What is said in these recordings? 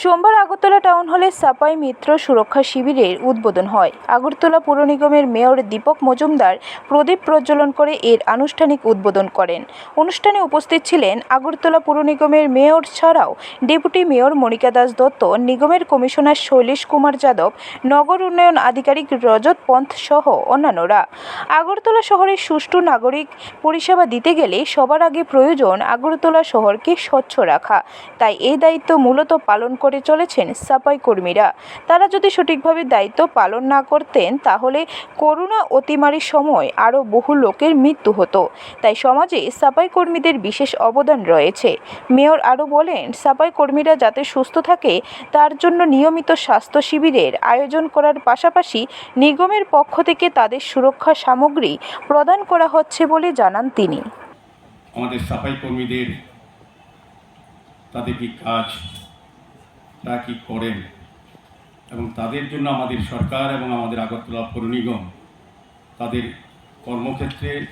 সোমবার আগরতলা টাউন হলে সাপাই মিত্র সুরক্ষা শিবিরের উদ্বোধন হয়। আগরতলা পুর নিগমের মেয়র দীপক মজুমদার প্রদীপ প্রজ্বলন করে এর আনুষ্ঠানিক উদ্বোধন করেন। অনুষ্ঠানে উপস্থিত ছিলেন আগরতলা পুর নিগমের মেয়র ছাড়াও ডেপুটি মেয়র মনিকা দাস দত্ত, নিগমের কমিশনার শৈলেশ কুমার যাদব, নগর উন্নয়ন আধিকারিক রজত পন্থ সহ অন্যান্যরা। আগরতলা শহরের সুষ্ঠু নাগরিক পরিষেবা দিতে গেলে সবার আগে প্রয়োজন আগরতলা শহরকে স্বচ্ছ রাখা। তাই এই দায়িত্ব মূলত পালন করে চলেছেন সাফাই কর্মীরা। তারা যদি সঠিকভাবে দায়িত্ব পালন না করতেন, তাহলে করোনা অতিমারির সময় আরও বহু লোকের মৃত্যু হতো। তাই সমাজে সাফাই কর্মীদের বিশেষ অবদান রয়েছে। মেয়র আরও বলেন, সাফাই কর্মীরা যাতে সুস্থ থাকে, তার জন্য নিয়মিত স্বাস্থ্য শিবিরের আয়োজন করার পাশাপাশি নিগমের পক্ষ থেকে তাদের সুরক্ষা সামগ্রী প্রদান করা হচ্ছে বলে জানান তিনি। আমাদের সাফাই কর্মীদের তাদের কি কাজ তারা কি করেন? এবং তাদের জন্য আমাদের সরকার এবং আমাদের আগরতলা পৌর নিগম তাদের কর্মক্ষেত্রে,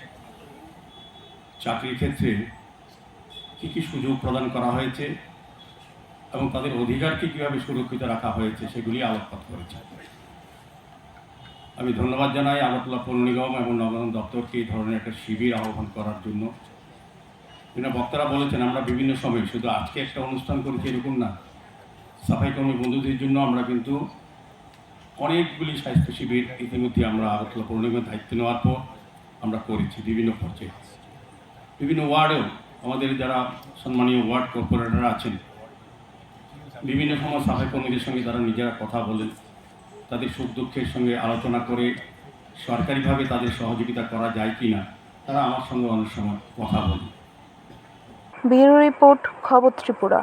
চাকরির ক্ষেত্রে কী কী সুযোগ প্রদান করা হয়েছে এবং তাদের অধিকারকে কীভাবে সুরক্ষিত রাখা হয়েছে সেগুলি আলোকপাত করেছে। আমি ধন্যবাদ জানাই আগরতলা পৌর নিগম এবং নগর দপ্তরকে এই ধরনের একটা শিবির আহ্বান করার জন্য। বিভিন্ন বক্তারা বলেছেন, আমরা বিভিন্ন সময় শুধু আজকে একটা অনুষ্ঠান করেছি এরকম না। সাফাই কর্মী বন্ধুদের জন্য আমরা কিন্তু অনেকগুলি স্বাস্থ্য শিবির ইতিমধ্যে আমরা আগরতলা পৌর নিগমের দায়িত্ব নেওয়ার পর আমরা করেছি বিভিন্ন পর্যায়ে। বিভিন্ন ওয়ার্ডেও আমাদের যারা সম্মানীয় ওয়ার্ড কর্পোরেটররা আছেন, বিভিন্ন সময় সাফাই কর্মীদের সঙ্গে তারা নিজেরা কথা বলেন, তাদের সুখ দুঃখের সঙ্গে আলোচনা করে সরকারিভাবে তাদের সহযোগিতা করা যায় কি না তারা আমার সঙ্গে অনেক সময় কথা বলে ব্যুরো রিপোর্ট খবর ত্রিপুরা।